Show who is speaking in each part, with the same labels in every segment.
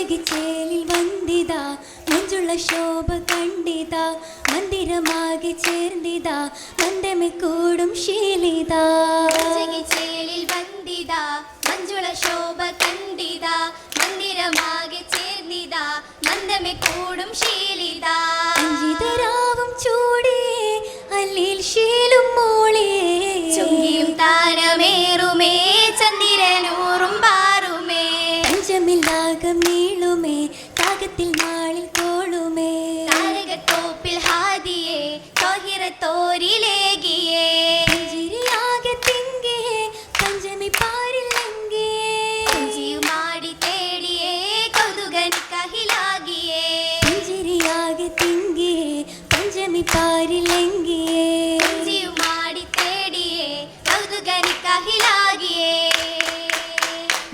Speaker 1: മുഞ്ചകിച്ചേലിൽ വന്ദിത മഞ്ജുള ശോഭ കണ്ടിത. മന്ദിരമാകെ ചേർന്നിത മന്ദമെ കൂടും ശീലിത.
Speaker 2: ചേലിൽ വന്ദിത മഞ്ജുള ശോഭ കണ്ടിത. മന്ദിരമാകെ ചേർന്നിത മന്ദമെ കൂടും ശീലിത.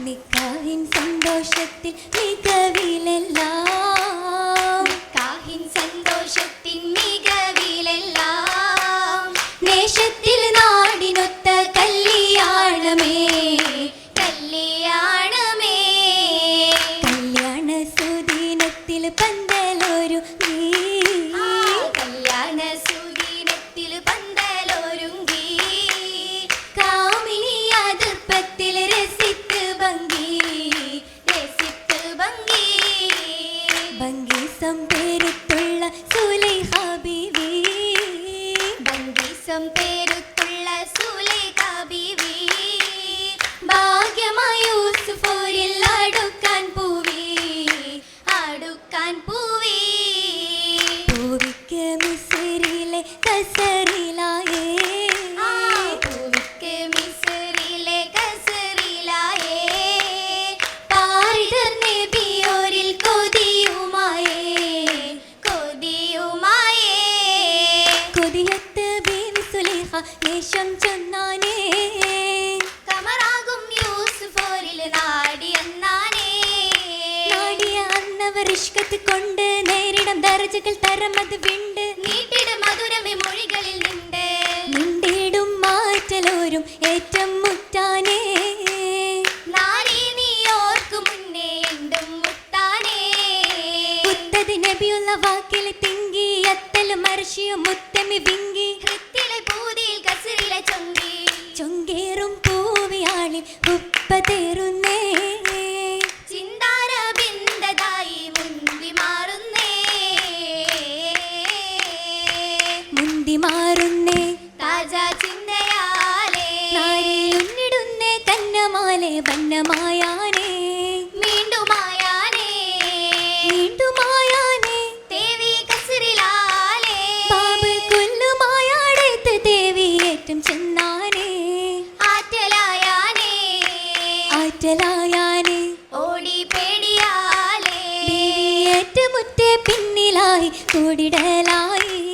Speaker 1: നിക്കാഹിൻ സന്തോഷത്തിൽ മികവിലെല്ലാം.
Speaker 2: നിക്കാഹിൻ സന്തോഷത്തിൻ മികവിലെല്ലാം.
Speaker 1: നേശത്തിൽ നാടിനൊത്ത കല്യാണമേ.
Speaker 2: കല്യാണമേ.
Speaker 1: കല്യാണ സുദിനത്തിൽ പന്തലൊരു
Speaker 2: ആ
Speaker 1: தம் பே ഇഷ്കത്ത് കൊണ്ട് നേരിടം ദർജകൾ തരമത് വിണ്ട്.
Speaker 2: നീട്ടിട മധുരമേ മൊഴികളിൽ നിണ്ട്.
Speaker 1: നിണ്ടിടും മാറ്റലോരും ഏറ്റം മുറ്റാനേ
Speaker 2: നാരി നീ ഓർക്കു മുന്നേ എന്തും മുത്താനേ
Speaker 1: മുത്തത് നബിയുള്ള വാക്കിൽ തിങ്കി അത്തലും മർഷിയും മുത്തമി വിങ്കി.
Speaker 2: ആറ്റലായാനേ ഓടി പേടിയാലേ.
Speaker 1: ഏറ്റമുറ്റേ പിന്നിലായി കൂടിടലായി.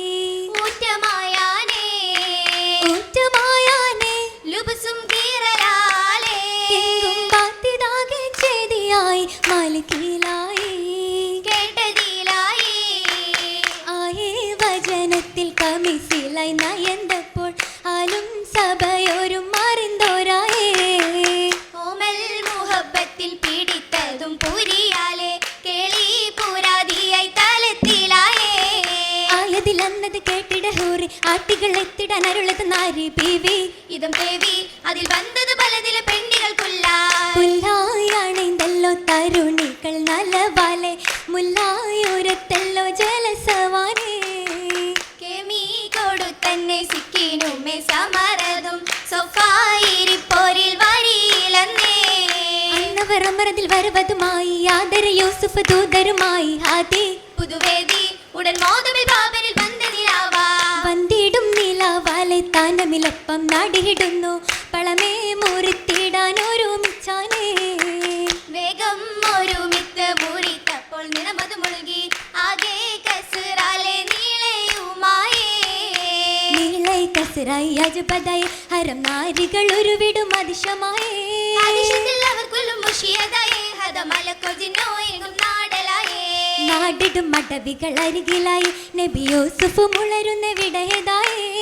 Speaker 1: ഹൂറി ആട്ടികൾ എത്തിടാൻ അരുളത് നാരി ബീവി.
Speaker 2: ഇതം ദേവി അതിൽ വന്നത് പലതിലെ പെണ്ണികൾക്കുള്ള.
Speaker 1: പുല്ലായാണെന്തല്ലോ തരുണികൾ നലവാലെ. മുല്ലായൊരത്തല്ലോ ജലസവാനേ.
Speaker 2: കെമി കൊടു തന്നെ സിക്കിനുമേ സമരതും. സൊഫായിരിപ്പോരിൽ വരിയിലെന്നേ.
Speaker 1: അന്നവർ അമരതിൽ വരവതുമായി ആദര യൂസുഫ് ദൂതരുമായി ആദി
Speaker 2: പുതുവേദി ഉടൻ മോദമിൽ ബാബരിൽ
Speaker 1: നാടിയിടുന്നു. പളമേ മുറിത്തിടാൻ ഒരുമിച്ചാനേ
Speaker 2: വേഗം ഒരുമിത്ത് മുറിത്തപ്പോൾ നിറമത് മുഴുകി. ആകെ കസുറാലെ നീളയുമായേ.
Speaker 1: കസുരായി അജപതായി ഹരം നാരികൾ ഉരുവിടും അതിശമായേ.
Speaker 2: ആദിശത്തിൽ അവർ കൊല്ലും മുഷിയതായേ. ഹതമലക്കൊജിനോ എങ്ങും നാടലായേ.
Speaker 1: നാടിടും മടവികൾ അരികിലായി. നബി യൂസുഫ് മുളരുന്ന വിടയതായേ.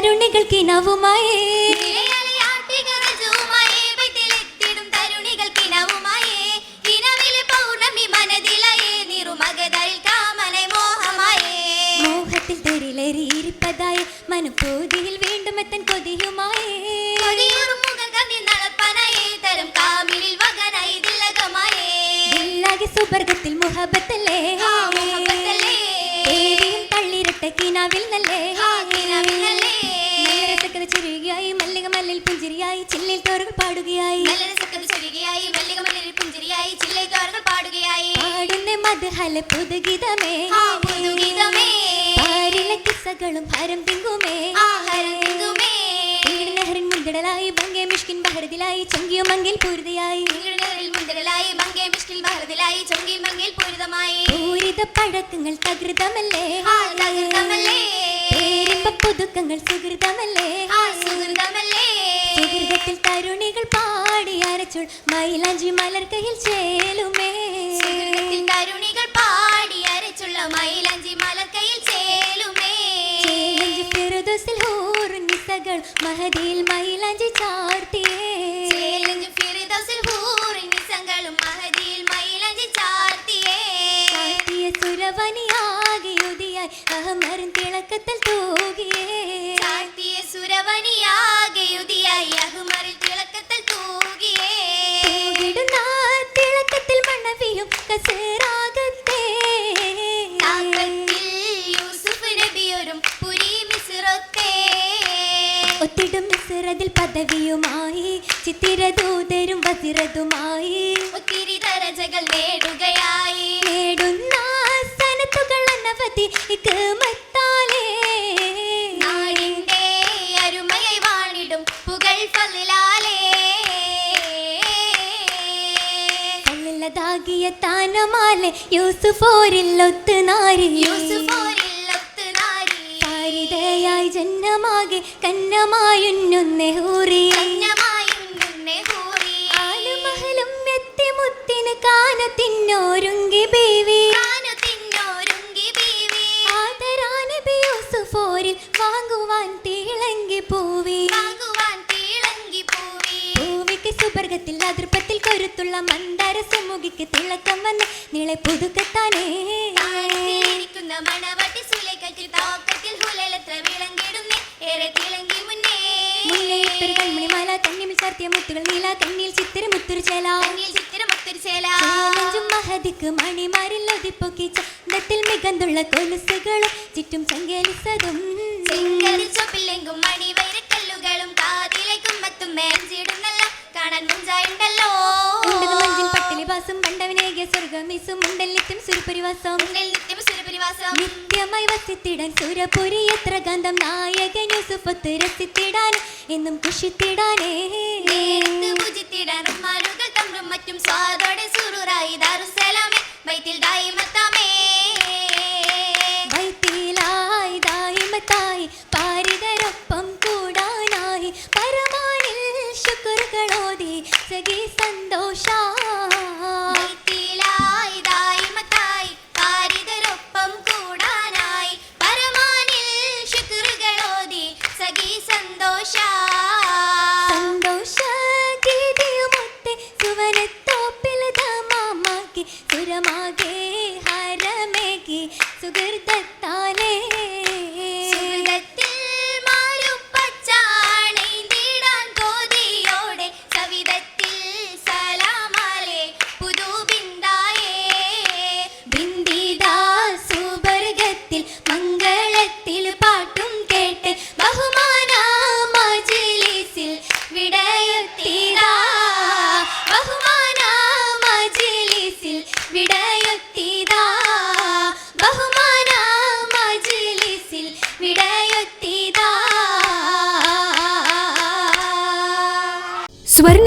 Speaker 2: നല്ല കാമിലിൽ വകനായി തിലകമായേ.
Speaker 1: ഇല്ലാകെ സുബർഗത്തിൽ മുഹബത്തല്ലേ. തള്ളിരട്ട കിനാവിൽ നല്ലേ
Speaker 2: ആ
Speaker 1: പുതുഗീതമേ. പാരിലെ കിസ്സകളും ഹരം തിങ്കുമേ. നെഹറിൻ മുന്തടലായി ഭംഗെ മിഷ്കിൻ ബഹരതിലായി ചൊങ്കിയോ മങ്കിൽ പൂരിതയായി.
Speaker 2: നിഴലിൽ മുന്തലായി മിഷ്കിൻ മിഷ്കിൽ ബഹ്റതിലായി ചൊങ്കി മങ്കിൽ പൂരിതമായി.
Speaker 1: പൂരിത പഴക്കങ്ങൾ തകൃതമല്ലേ? പുതുക്കങ്ങൾ സുഹൃതമല്ലേ?
Speaker 2: സുഹൃതമല്ലേ.
Speaker 1: സുഹൃതത്തിൽ തരുണികൾ പാടി അരച്ചുൾ മൈലാഞ്ചി മലർക്കയിൽ ചേലുമേ
Speaker 2: അരച്ചുള്ള മൈലഞ്ചി മലക്കയിൽ ചേലുമേ.
Speaker 1: ചേലഞ്ചി ഹൂർ നിസകൾ മഹദിയിൽ മൈലാഞ്ചി ചാർത്തിയേ.
Speaker 2: ചേലഞ്ച് ഫിർദൗസിൽ ഹൂർ നിസങ്ങളും മഹദിയിൽ മൈലഞ്ചി ചാർത്തിയേ.
Speaker 1: ചാർത്തിയ സുരവനിയാകിയുതിയായി അഹമറിൻ തിളക്കത്തിൽ തൂകിയേ.
Speaker 2: ചാർത്തിയ സുരവനിയാകെയുതിയായി അഹുമറിൽ തിളക്കത്തിൽ
Speaker 1: ഒത്തിടും മിസ്രതിൽ പദവിയുമായി ചിത്തിരദൂതരും വസിരതുമായി.
Speaker 2: ഒത്തിരി ദരജകൾ നേടുകയായി.
Speaker 1: നേടുന്ന സനത്തുകൾ അനവധി
Speaker 2: അരുമയായി വാണിടും പുകൾ ഫലാലേ
Speaker 1: കല്ലില്ലതാകിയ താനമാലെ യൂസുഫോരിൽ ഒത്തുനാരി
Speaker 2: യൂസുഫോരിൽ
Speaker 1: പാരിതയായി ജന്മമാകെ കന്നമായുന്നൊന്നെ ഹൂറി. ആലുമഹലും എത്തി മുത്തിന്
Speaker 2: കാനു തിന്നോരുങ്കി ബീവി.
Speaker 1: ആദരാനബി വാങ്ങുവാൻ തിളങ്ങി പൂവി. പൂവിക്ക് സുബർഗത്തിൽ അതിർപ്പത്തിൽ കൊരുത്തുള്ള മന്ദാര സുമുഖിക്ക് തിളക്കം വന്ന് നിളെ പുതുക്കത്താനേ മുത്തുകൾ നീല കണ്ണിൽ ചിത്തിര മുത്തുരു ചേല.
Speaker 2: കണ്ണിൽ ചിത്തിരമൊത്തൊരു ചേല.
Speaker 1: ചേലഞ്ചും മഹദിക്ക് മണിമാരിൽ ഒതിപ്പൊക്കി ചന്തത്തിൽ മികന്തുള്ള കൊലുസുകളും ചുറ്റും ചങ്കലിസതും.
Speaker 2: ചെങ്കതിൽ ചൊപ്പില്ലെങ്കും മണിവൈരക്കല്ലുകളും കാതിലേക്കും മറ്റും മേഞ്ചിടുന്നല്ല കാണാൻ മുഞ്ചായുണ്ടല്ലോ.
Speaker 1: മഞ്ചിൻ പട്ടിലി വാസം കണ്ടവനേകിയ ഉണ്ടല്ലിത്തും സുരപരിവാസം
Speaker 2: ഉണ്ടിൽ നിത്യം സുരപരിവാസം.
Speaker 1: നിത്യമായി വസിത്തിടാൻ സുരപുരി എത്ര ഗന്ധം. നായകൻ യൂസുഫത്ത് രസിത്തിടാൻ എന്നും കുഷിത്തിടാനേ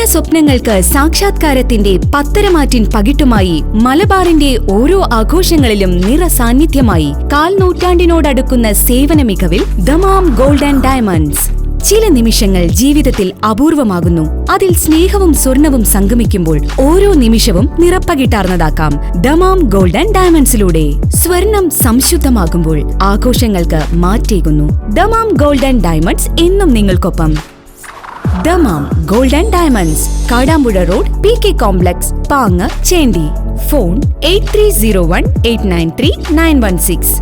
Speaker 3: സ്വർണ സ്വപ്നങ്ങൾക്ക് സാക്ഷാത്കാരത്തിന്റെ പത്തരമാറ്റിൻ പകിട്ടുമായി മലബാറിന്റെ ഓരോ ആഘോഷങ്ങളിലും നിറ സാന്നിധ്യമായി കാൽ നൂറ്റാണ്ടിനോടടുക്കുന്ന സേവന മികവിൽ ദമാം ഗോൾഡ് ആൻഡ് ഡയമണ്ട്സ്. ചില നിമിഷങ്ങൾ ജീവിതത്തിൽ അപൂർവമാകുന്നു. അതിൽ സ്നേഹവും സ്വർണവും സംഗമിക്കുമ്പോൾ ഓരോ നിമിഷവും നിറപ്പകിട്ടാർന്നതാക്കാം ദമാം ആൻഡ് ഡയമണ്ട്സിലൂടെ. സ്വർണം സംശുദ്ധമാകുമ്പോൾ ആഘോഷങ്ങൾക്ക് മാറ്റേകുന്നു. ദമാം ആൻഡ് ഡയമണ്ട്സ് എന്നും നിങ്ങൾക്കൊപ്പം. Dammam Golden Diamonds Kadampuzha road P K complex Pang Chendi. Phone eight three zero one eight nine three nine one six.